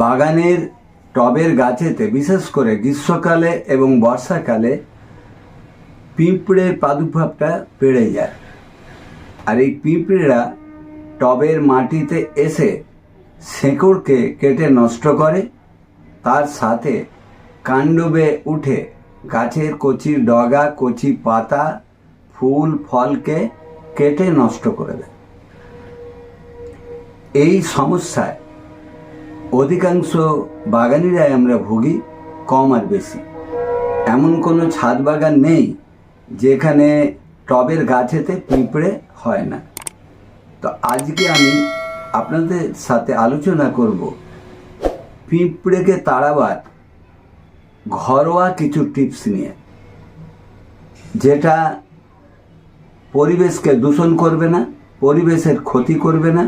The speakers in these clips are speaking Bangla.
বাগানের টবের গাছেতে, বিশেষ করে গ্রীষ্মকালে এবং বর্ষাকালে, পিঁপড়ের প্রাদুর্ভাবটা বেড়ে যায়। আর এই পিঁপড়েরা টবের মাটিতে এসে শেকড়কে কেটে নষ্ট করে, তার সাথে কাণ্ডবে উঠে গাছের কচি ডগা, কচি পাতা, ফুল, ফলকে কেটে নষ্ট করে দেয়। এই সমস্যায় অধিকাংশ বাগানিরাই আমরা ভুগি কম আর বেশি। এমন কোনো ছাদ বাগান নেই যেখানে টবের গাছেতে পিঁপড়ে হয় না। তো আজকে আমি আপনাদের সাথে আলোচনা করব পিঁপড়েকে তাড়াবার ঘরোয়া কিছু টিপস নিয়ে, যেটা পরিবেশকে দূষণ করবে না, পরিবেশের ক্ষতি করবে না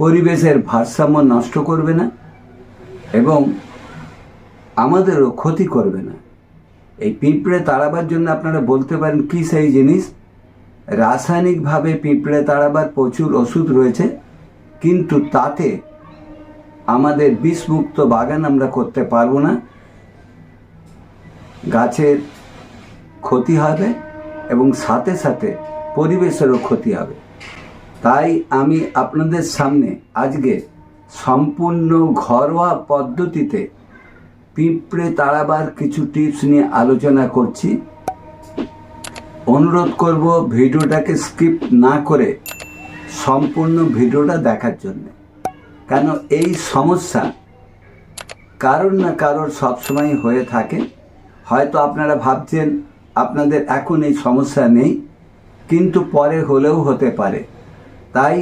পরিবেশের ভারসাম্য নষ্ট করবে না এবং আমাদেরও ক্ষতি করবে না। এই পিঁপড়ে তাড়াবার জন্য আপনারা বলতে পারেন কি সেই জিনিস? রাসায়নিকভাবে পিঁপড়ে তাড়াবার প্রচুর ওষুধ রয়েছে, কিন্তু তাতে আমাদের বিষমুক্ত বাগান আমরা করতে পারব না। গাছের ক্ষতি হবে এবং সাথে সাথে পরিবেশেরও ক্ষতি হবে। তাই আমি আপনাদের সামনে আজকে সম্পূর্ণ ঘরোয়া পদ্ধতিতে পিঁপড়ে তাড়াবার কিছু টিপস নিয়ে আলোচনা করছি। অনুরোধ করব ভিডিওটাকে স্কিপ না করে সম্পূর্ণ ভিডিওটা দেখার জন্য। কেন এই সমস্যা কারোর না কারোর সবসময় হয়ে থাকে। হয়তো আপনারা ভাবছেন, আপনাদের এখন এই সমস্যা নেই, কিন্তু পরে হলেও হতে পারে। তাই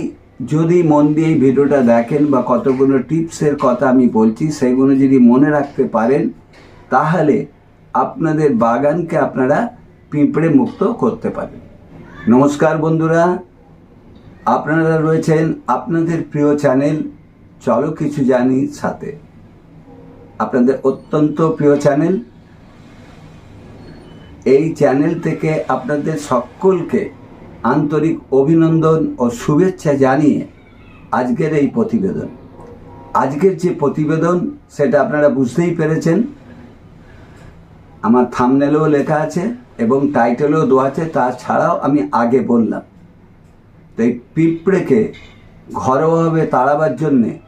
যদি মন দিয়ে এই ভিডিওটা দেখেন বা কতগুলো টিপসের কথা আমি বলছি, সেগুলো যদি মনে রাখতে পারেন, তাহলে আপনাদের বাগানকে আপনারা পিঁপড়ে মুক্ত করতে পারেন নমস্কার বন্ধুরা, আপনারা রয়েছেন আপনাদের প্রিয় চ্যানেল চলো কিছু জানি সাথে। আপনাদের অত্যন্ত প্রিয় চ্যানেল, এই চ্যানেল থেকে আপনাদের সকলকে আন্তরিক অভিনন্দন ও শুভেচ্ছা জানিয়ে আজকের এই প্রতিবেদন। আজকের যে প্রতিবেদন, সেটা আপনারা বুঝতেই পেরেছেন। আমার থামনেলেও লেখা আছে এবং টাইটেলেও দেওয়া আছে, তাছাড়াও আমি আগে বললাম। তো এই পিঁপড়েকে ঘরোয়াভাবে তাড়াবার জন্যে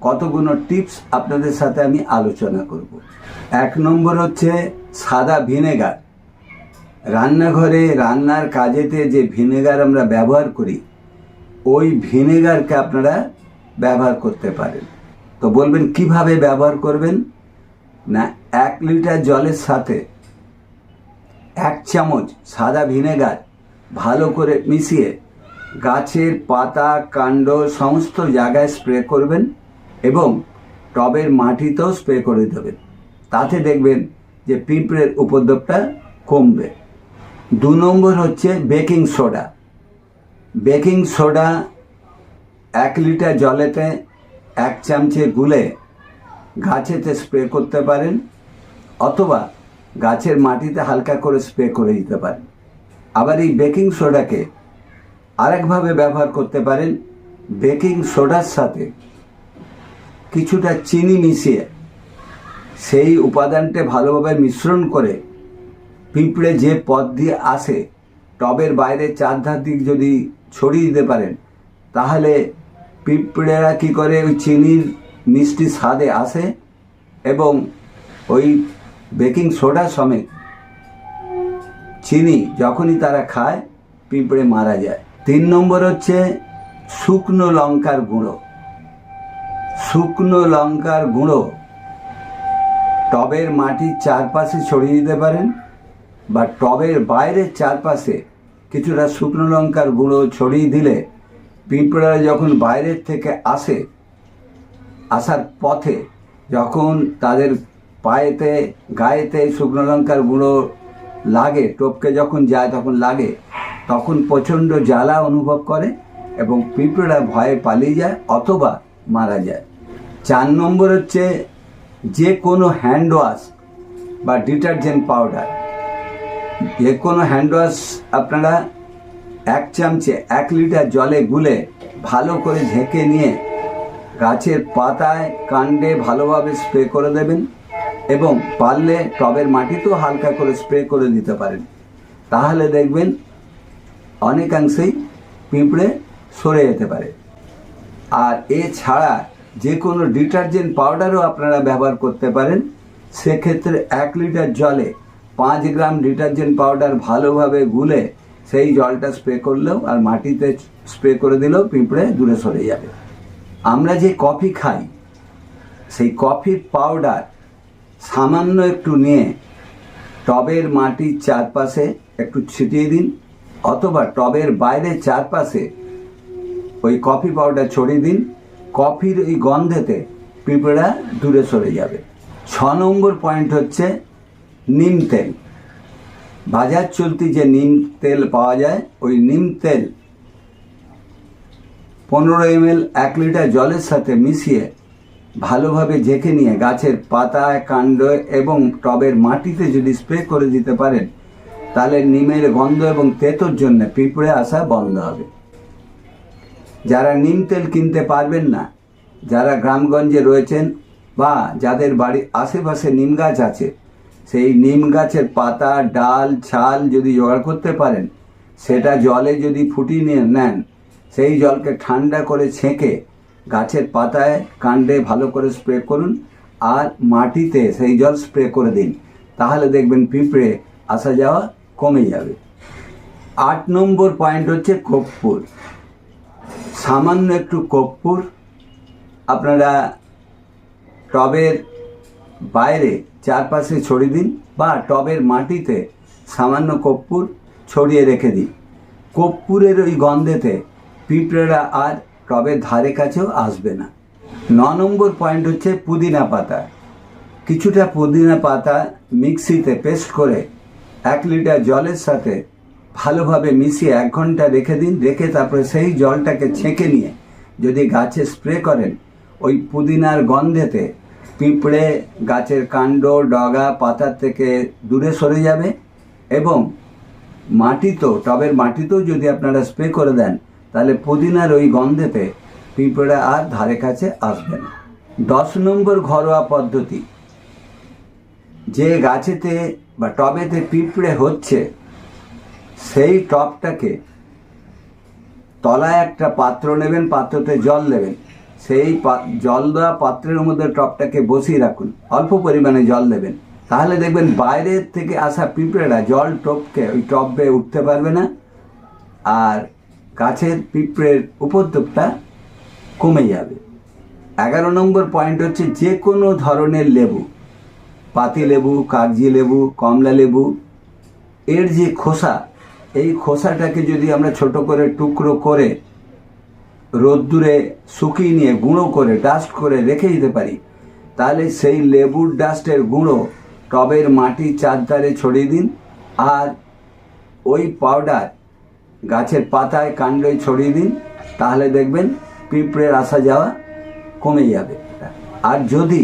কতগুলো টিপস আপনাদের সাথে আমি আলোচনা করব। এক নম্বর হচ্ছে সাদা ভিনেগার। রান্নাঘরে, রান্নার কাজেতে যে ভিনেগার আমরা ব্যবহার করি, ওই ভিনেগারকে আপনারা ব্যবহার করতে পারেন। তো বলবেন, কীভাবে ব্যবহার করবেন? না, এক লিটার জলের সাথে এক চামচ সাদা ভিনেগার ভালো করে মিশিয়ে গাছের পাতা, কাণ্ড সমস্ত জায়গায় স্প্রে করবেন এবং টবের মাটিতেও স্প্রে করে দেবেন। তাতে দেখবেন যে পিঁপড়ের উপদ্রবটা কমবে। দু নম্বর হচ্ছে বেকিং সোডা। বেকিং সোডা এক লিটার জলেতে এক চামচে গুলে গাছেতে স্প্রে করতে পারেন অথবা গাছের মাটিতে হালকা করে স্প্রে করে দিতে পারেন। আবার এই বেকিং সোডাকে আরেকভাবে ব্যবহার করতে পারেন বেকিং সোডার সাথে। কিছুটা চিনি মিশিয়ে সেই উপাদানটা ভালোভাবে মিশ্রণ করে পিঁপড়ে যে পথ দিয়ে আসে, টবের বাইরে চারধার দিক যদি ছড়িয়ে দিতে পারেন, তাহলে পিঁপড়েরা কী করে ওই চিনির মিষ্টি স্বাদে আসে এবং ওই বেকিং সোডা সমেত চিনি যখনই তারা খায়, পিঁপড়ে মারা যায়। তিন নম্বর হচ্ছে শুকনো লঙ্কার গুঁড়ো। শুকনো লঙ্কার গুঁড়ো টবের মাটির চারপাশে ছড়িয়ে দিতে পারেন। বা টবের বাইরের চারপাশে কিছুটা শুকনো লঙ্কার গুঁড়ো ছড়িয়ে দিলে পিঁপড়ারা যখন বাইরের থেকে আসে, আসার পথে যখন তাদের পায়েতে, গায়েতে শুকনো লঙ্কার গুঁড়ো লাগে, টোপকে যখন যায় তখন লাগে, তখন প্রচণ্ড জ্বালা অনুভব করে এবং পিঁপড়া ভয়ে পালিয়ে যায় অথবা মারা যায়। চার নম্বর হচ্ছে যে কোনো হ্যান্ড ওয়াশ বা ডিটারজেন্ট পাউডার যে কোনো হ্যান্ড ওয়াশ আপনারা এক চামচে এক লিটার জলে গুলে ভালো করে ঝেঁকে নিয়ে গাছের পাতায় কাণ্ডে ভালোভাবে স্প্রে করে দেবেন এবং পারলে টবের মাটিতেও হালকা করে স্প্রে করে দিতে পারেন। তাহলে দেখবেন অনেকাংশেই পিঁপড়ে সরে যেতে পারে। আর এছাড়া যে কোনো ডিটারজেন্ট পাউডারও আপনারা ব্যবহার করতে পারেন। সেক্ষেত্রে এক লিটার জলে পাঁচ গ্রাম ডিটারজেন্ট পাউডার ভালোভাবে গুলে সেই জলটা স্প্রে করলেও আর মাটিতে স্প্রে করে দিলেও পিঁপড়ে দূরে সরে যাবে। আমরা যে কফি খাই, সেই কফির পাউডার সামান্য একটু নিয়ে টবের মাটির চারপাশে একটু ছিটিয়ে দিন, অথবা টবের বাইরে চারপাশে ওই কফি পাউডার ছড়িয়ে দিন, কফির ওই গন্ধেতে পিঁপড়া দূরে সরে যাবে। ছ নম্বর পয়েন্ট হচ্ছে নিম তেল। বাজার চলতি যে নিম তেল পাওয়া যায়, ওই নিম তেল পনেরো এমএল এক লিটার জলের সাথে মিশিয়ে ভালোভাবে ঝেঁকে নিয়ে গাছের পাতায় কাণ্ড এবং টবের মাটিতে যদি স্প্রে করে দিতে পারেন, তাহলে নিমের গন্ধ এবং তেতোর জন্য পিঁপড়ে আসা বন্ধ হবে। যারা নিম তেল কিনতে পারবেন না, যারা গ্রামগঞ্জে রয়েছেন বা যাদের বাড়ির আশেপাশে নিম গাছ আছে সেই নিম গাছের পাতা, ডাল, ছাল যদি জোগাড় করতে পারেন, সেটা জলে যদি ফুটিয়ে নিয়ে নেন, সেই জলকে ঠান্ডা করে ছেঁকে গাছের পাতায় কাণ্ডে ভালো করে স্প্রে করুন আর মাটিতে সেই জল স্প্রে করে দিন। তাহলে দেখবেন পিঁপড়ে আসা যাওয়া কমে যাবে। আট নম্বর পয়েন্ট হচ্ছে কর্পূর। সামান্য একটু কর্পূর আপনারা টবের বাইরে চারপাশে ছড়িয়ে দিন বা টবের মাটিতে সামান্য কর্পূর ছড়িয়ে রেখে দিন। কর্পূরের ওই গন্ধেতে পিঁপড়েরা আর টবের ধারে কাছেও আসবে না। ন নম্বর পয়েন্ট হচ্ছে পুদিনা পাতা। কিছুটা পুদিনা পাতা মিক্সিতে পেস্ট করে এক লিটার জলের সাথে ভালোভাবে মিশিয়ে এক ঘণ্টা রেখে দিন। রেখে তারপরে সেই জলটাকে ছেঁকে নিয়ে যদি গাছে স্প্রে করেন, ওই পুদিনার গন্ধেতে পিঁপড়ে, গাছের কাণ্ড, ডগা পাতার থেকে দূরে সরে যাবে এবং মাটিতেও টবের মাটিতেও যদি আপনারা স্প্রে করে দেন, তাহলে পুদিনার ওই গন্ধেতে পিঁপড়ে আর ধারে কাছে আসবে না। দশ নম্বর ঘরোয়া পদ্ধতি, যে গাছেতে বা টবেতে পিঁপড়ে হচ্ছে, সেই টবটাকে তলায় একটা পাত্র নেবেন, পাত্রতে জল দেবেন। সেই জল দেওয়া পাত্রের মধ্যে টবটাকে বসিয়ে রাখুন। অল্প পরিমাণে জল দেবেন। তাহলে দেখবেন বাইরের থেকে আসা পিঁপড়েরা জল টপকে ওই টবে উঠতে পারবে না আর গাছের পিঁপড়ের উপদ্রবটা কমে যাবে। এগারো নম্বর পয়েন্ট হচ্ছে যে কোনো ধরনের লেবু, পাতি লেবু, কাগজি লেবু, কমলা লেবু, এর যে খোসা, এই খোসাটাকে যদি আমরা ছোট করে টুকরো করে রোদ্দুরে শুকিয়ে নিয়ে গুঁড়ো করে ডাস্ট করে রেখে দিতে পারি। তাহলে সেই লেবুর ডাস্টের গুঁড়ো টবের মাটি চারধারে ছড়িয়ে দিন আর ওই পাউডার গাছের পাতায় কাণ্ডে ছড়িয়ে দিন। তাহলে দেখবেন পিঁপড়ের আসা যাওয়া কমে যাবে। আর যদি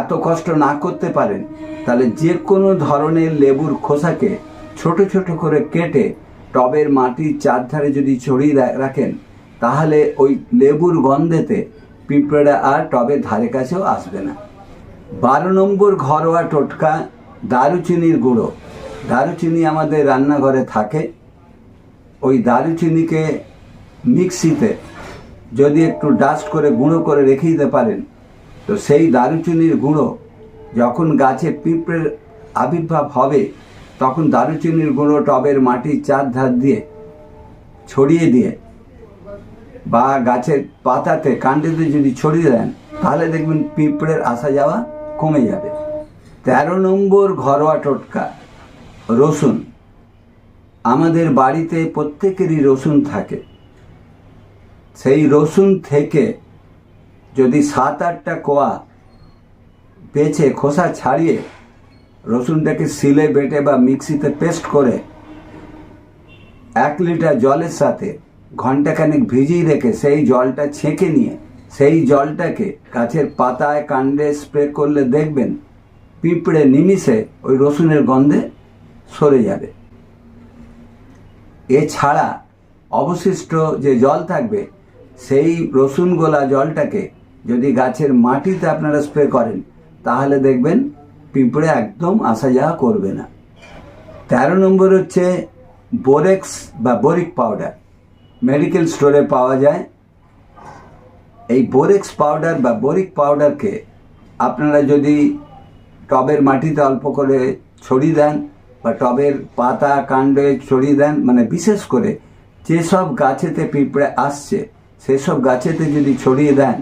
এত কষ্ট না করতে পারেন, তাহলে যে কোনো ধরনের লেবুর খোসাকে ছোট ছোট করে কেটে টবের মাটির চারধারে যদি ছড়িয়ে রাখেন, তাহলে ওই লেবুর গন্ধেতে পিঁপড়েরা আর টবের ধারে কাছেও আসবে না। বারো নম্বর ঘরোয়া টোটকা, দারুচিনির গুঁড়ো। দারুচিনি আমাদের রান্নাঘরে থাকে। ওই দারুচিনিকে মিক্সিতে যদি একটু ডাস্ট করে গুঁড়ো করে রেখে দিতে পারেন, তো সেই দারুচিনির গুঁড়ো যখন গাছে পিঁপড়ের আবির্ভাব হবে তখন দারুচিনির গুঁড়ো টবের মাটির চার ধার দিয়ে ছড়িয়ে দিয়ে বা গাছের পাতাতে কাণ্ডেতে যদি ছড়িয়ে দেন, তাহলে দেখবেন পিঁপড়ের আসা যাওয়া কমে যাবে। তেরো নম্বর ঘরোয়া টোটকা, রসুন। আমাদের বাড়িতে প্রত্যেকেরই রসুন থাকে। সেই রসুন থেকে যদি সাত আটটা কোয়া বেছে খোসা ছাড়িয়ে রসুনটাকে সিলে বেটে বা মিক্সিতে পেস্ট করে এক লিটার জলের সাথে ঘন্টাখানেক ভিজিয়ে রেখে সেই জলটা ছেঁকে নিয়ে, সেই জলটাকে গাছের পাতায়, কাণ্ডে স্প্রে করলে দেখবেন পিঁপড়ে নিমিষে ওই রসুনের গন্ধে সরে যাবে। এছাড়া অবশিষ্ট যে জল থাকবে, সেই রসুন গোলা জলটাকে যদি গাছের মাটিতে আপনারা স্প্রে করেন, তাহলে দেখবেন পিঁপড়ে একদম আসা যাওয়া করবে না। তেরো নম্বর হচ্ছে বোরেক্স বা বোরিক পাউডার। মেডিকেল স্টোরে পাওয়া যায়। এই বোরেক্স পাউডার বা বোরিক পাউডারকে আপনারা যদি টবের মাটিতে অল্প করে ছড়িয়ে দেন বা টবের পাতা, কাণ্ডে ছড়িয়ে দেন মানে বিশেষ করে যেসব গাছেতে পিঁপড়ে আসছে, সেসব গাছেতে যদি ছড়িয়ে দেন,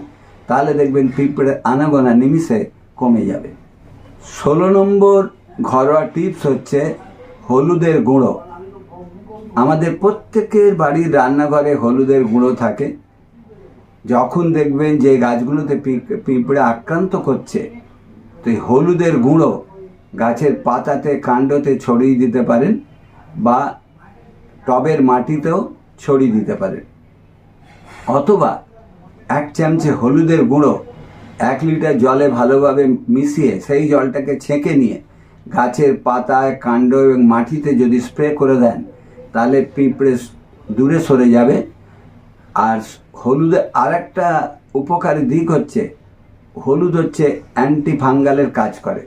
তাহলে দেখবেন পিঁপড়ে আনাগোনা নিমিষে কমে যাবে। ষোলো নম্বর ঘরোয়া টিপস হচ্ছে হলুদের গুঁড়ো। আমাদের প্রত্যেকের বাড়ির রান্নাঘরে হলুদের গুঁড়ো থাকে। যখন দেখবেন যে গাছগুলোতে পিঁপ- পিঁপড়ে আক্রান্ত করছে, তো এই হলুদের গুঁড়ো গাছের পাতাতে, কাণ্ডতে ছড়িয়ে দিতে পারেন বা টবের মাটিতেও ছড়িয়ে দিতে পারেন। অথবা এক চামচে হলুদের গুঁড়ো এক লিটার জলে ভালোভাবে মিশিয়ে সেই জলটাকে ছেঁকে নিয়ে গাছের পাতায়, কাণ্ড এবং মাটিতে যদি স্প্রে করে দেন, তাহলে পিঁপড়ে দূরে সরে যাবে। আর হলুদের আর একটা উপকারী দিক হচ্ছে, হলুদ হচ্ছে অ্যান্টি ফাঙ্গালের কাজ করে।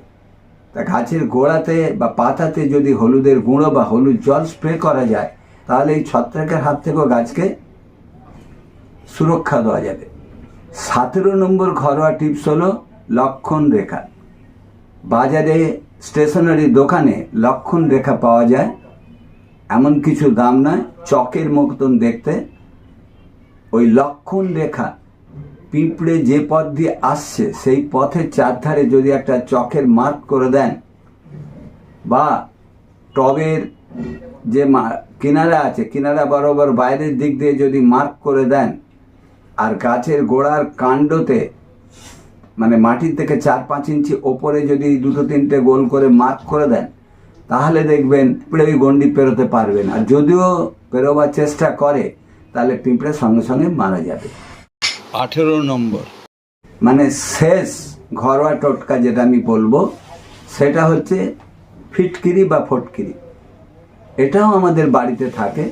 তা গাছের গোড়াতে বা পাতাতে যদি হলুদের গুঁড়ো বা হলুদ জল স্প্রে করা যায়, তাহলে এই ছত্রাকের হাত থেকেও গাছকে সুরক্ষা দেওয়া যাবে। সতেরো নম্বর ঘরোয়া টিপস হলো লক্ষণ রেখা। বাজারে স্টেশনারি দোকানে লক্ষণ রেখা পাওয়া যায়। এমন কিছু দাম নয়, চকের মতন দেখতে। ওই লক্ষণ রেখা পিঁপড়ে যে পথ দিয়ে আসছে, সেই পথের চারধারে যদি একটা চকের মার্ক করে দেন বা টবের যে কিনারা আছে, কিনারা বরাবর বাইরের দিক দিয়ে যদি মার্ক করে দেন আর গাছের গোড়ার কাণ্ডতে মানে মাটির থেকে চার পাঁচ ইঞ্চি ওপরে যদি দুটো তিনটে গোল করে মার্ক করে দেন তাহলে দেখবেন পিঁপড়ে ওই গন্ডি পেরোতে পারবে না। আর যদিও পেরোবার চেষ্টা করে তাহলে পিঁপড়ে সঙ্গে সঙ্গে মারা যাবে। আঠেরো নম্বর। মানে শেষ ঘরোয়া টোটকা যেটা আমি বলব সেটা হচ্ছে ফিটকিরি বা ফটকিরি। এটাও আমাদের বাড়িতে থাকে।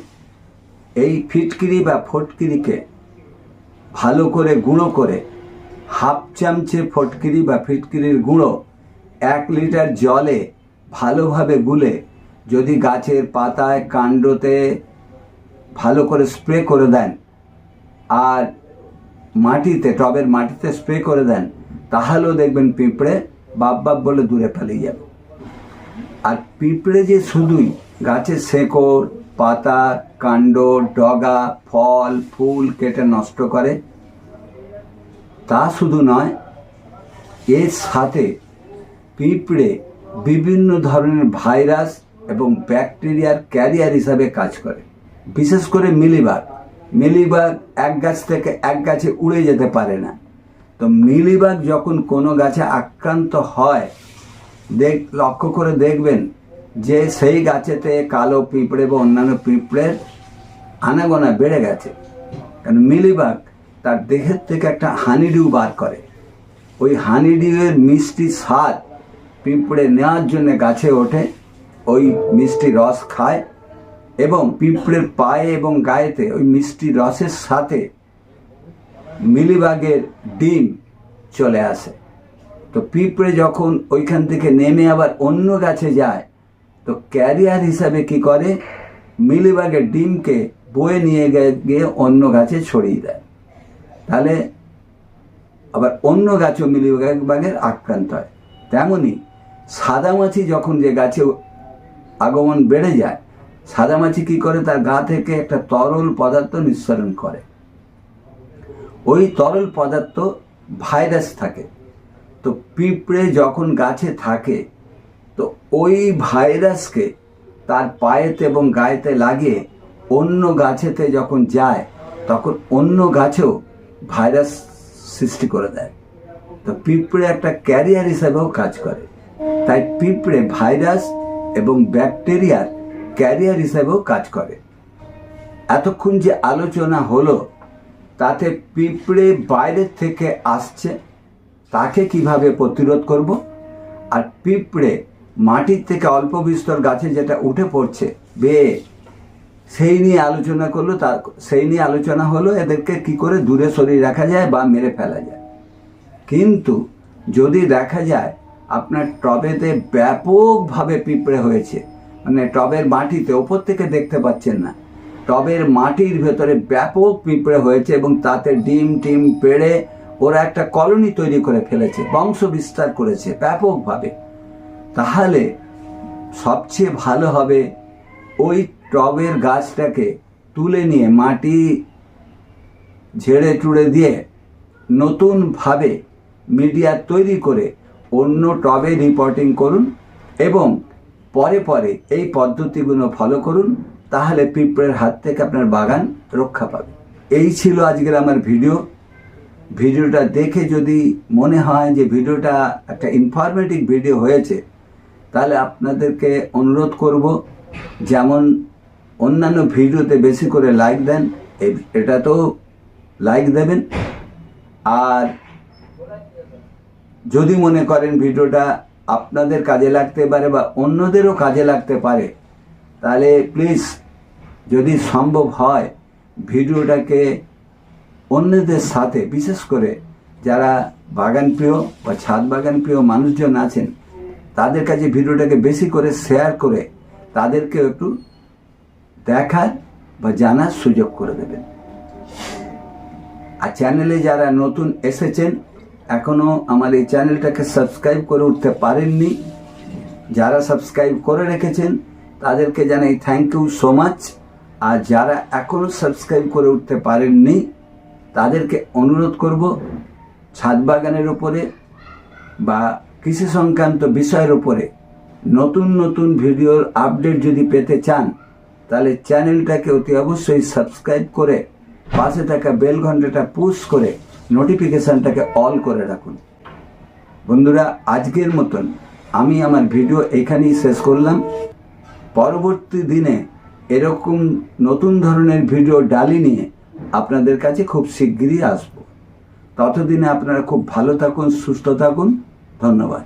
এই ফিটকিরি বা ফটকিরিকে ভালো করে গুঁড়ো করে হাফ চামচে ফটকিরি বা ফিটকিরির গুঁড়ো এক লিটার জলে ভালোভাবে গুলে যদি গাছের পাতায় কাণ্ডতে ভালো করে স্প্রে করে দেন আর মাটিতে, টবের মাটিতে স্প্রে করে দেন, তাহলেও দেখবেন পিঁপড়ে বাপ বাপ বলে দূরে পালিয়ে যাবে। আর পিঁপড়ে যে শুধুই গাছের শেকড় পাতা, কাণ্ড, ডগা, ফল, ফুল কেটে নষ্ট করে। তা শুধু নয়, এর সাথে পিঁপড়ে বিভিন্ন ধরনের ভাইরাস এবং ব্যাকটেরিয়ার ক্যারিয়ার হিসাবে কাজ করে। বিশেষ করে মিলিবাগ মিলিবাগ এক গাছ থেকে এক গাছে উড়ে যেতে পারে না। তো মিলিবাগ যখন কোনো গাছে আক্রান্ত হয়, দেখ, লক্ষ্য করে দেখবেন যে সেই গাছেতে কালো পিঁপড়ে বা অন্যান্য পিঁপড়ের আনাগোনা বেড়ে গেছে। কারণ মিলিবাগ তার দেহের থেকে একটা হানিডিউ বার করে। ওই হানিডিউয়ের মিষ্টি স্বাদ পিঁপড়ে নেওয়ার জন্য গাছে ওঠে, ওই মিষ্টি রস খায় এবং পিঁপড়ের পায়ে এবং গায়েতে ওই মিষ্টি রসের সাথে মিলিবাগের ডিম চলে আসে। তো পিঁপড়ে যখন ওইখান থেকে নেমে আবার অন্য গাছে যায় তো ক্যারিয়ার হিসাবে কি করে? মিলিবাগের ডিমকে বয়ে নিয়ে গিয়ে অন্য গাছে ছড়িয়ে দেয়। তাহলে আবার অন্য গাছও মিলিবাগের আক্রান্ত হয়। তেমনি সাদামাছি যখন যে গাছে আগমন বেড়ে যায়, সাদামাছি কি করে? তার গা থেকে একটা তরল পদার্থ নিঃসরণ করে। ওই তরল পদার্থ ভাইরাস থাকে। তো পিঁপড়ে যখন গাছে থাকে তো ওই ভাইরাসকে তার পায়েতে এবং গায়েতে লাগিয়ে অন্য গাছেতে যখন যায়, তখন অন্য গাছেও ভাইরাস সৃষ্টি করে দেয়। তো পিঁপড়ে একটা ক্যারিয়ার হিসাবেও কাজ করে। তাই পিঁপড়ে ভাইরাস এবং ব্যাকটেরিয়ার ক্যারিয়ার হিসেবেও কাজ করে। এতক্ষণ যে আলোচনা হলো, তাতে পিঁপড়ে বাইরের থেকে আসছে, তাকে কীভাবে প্রতিরোধ করব? আর পিঁপড়ে মাটির থেকে অল্প বিস্তর গাছে যেটা উঠে পড়ছে বেয়ে সেই নিয়ে আলোচনা করল, তা, সেই নিয়ে আলোচনা হলো, এদেরকে কি করে দূরে সরিয়ে রাখা যায় বা মেরে ফেলা যায়। কিন্তু যদি দেখা যায়, আপনার টবেতে ব্যাপকভাবে পিঁপড়ে হয়েছে মানে টবের মাটিতে, ওপর থেকে দেখতে পাচ্ছেন না, টবের মাটির ভেতরে ব্যাপক পিঁপড়ে হয়েছে এবং তাতে ডিম টিম পেড়ে ওরা একটা কলোনি তৈরি করে ফেলেছে বংশ বিস্তার করেছে ব্যাপকভাবে। তাহলে সবচেয়ে ভালো হবে ওই টবের গাছটাকে তুলে নিয়ে মাটি ঝেড়ে টুড়ে দিয়ে নতুনভাবে মিডিয়া তৈরি করে অন্য টবে রিপোর্টিং করুন এবং পরে পরে এই পদ্ধতিগুলো ফলো করুন, তাহলে পিঁপড়ের হাত থেকে আপনার বাগান রক্ষা পাবে। এই ছিল আজকের আমার ভিডিও ভিডিওটা দেখে যদি মনে হয় যে ভিডিওটা একটা ইনফরমেটিভ ভিডিও হয়েছে তাহলে আপনাদেরকে অনুরোধ করব, যেমন অন্যান্য ভিডিওতে বেশি করে লাইক দেন, এ- এটাতেও লাইক দেবেন। আর যদি মনে করেন ভিডিওটা আপনাদের কাজে লাগতে পারে বা অন্যদেরও কাজে লাগতে পারে, তাহলে প্লিজ যদি সম্ভব হয়, ভিডিওটাকে অন্যদের সাথে, বিশেষ করে যারা বাগান প্রিয় বা ছাদ বাগান প্রিয় মানুষজন আছেন তাদের কাছে ভিডিওটাকে বেশি করে শেয়ার করে তাদেরকে একটু দেখার বা জানার সুযোগ করে দেবেন। আর চ্যানেলে যারা নতুন এসেছেন এখনও আমার এই চ্যানেলটাকে সাবস্ক্রাইব করে উঠতে পারেননি, যারা সাবস্ক্রাইব করে রেখেছেন, তাদেরকে জানাই থ্যাংক ইউ সো মাচ আর যারা এখনও সাবস্ক্রাইব করে উঠতে পারেননি, তাদেরকে অনুরোধ করব, ছাদ বাগানের উপরে বা কৃষি সংক্রান্ত বিষয়ের উপরে নতুন নতুন ভিডিওর আপডেট যদি পেতে চান, তাহলে চ্যানেলটাকে অতি অবশ্যই সাবস্ক্রাইব করে পাশে থাকা বেল ঘন্টাটা পুশ করে নোটিফিকেশানটাকে অল করে রাখুন। বন্ধুরা, আজকের মতন আমি আমার ভিডিও এখানেই শেষ করলাম। পরবর্তী দিনে এরকম নতুন ধরনের ভিডিও ডালি নিয়ে আপনাদের কাছে খুব শিগগিরই আসব। ততদিনে আপনারা খুব ভালো থাকুন, সুস্থ থাকুন। ধন্যবাদ।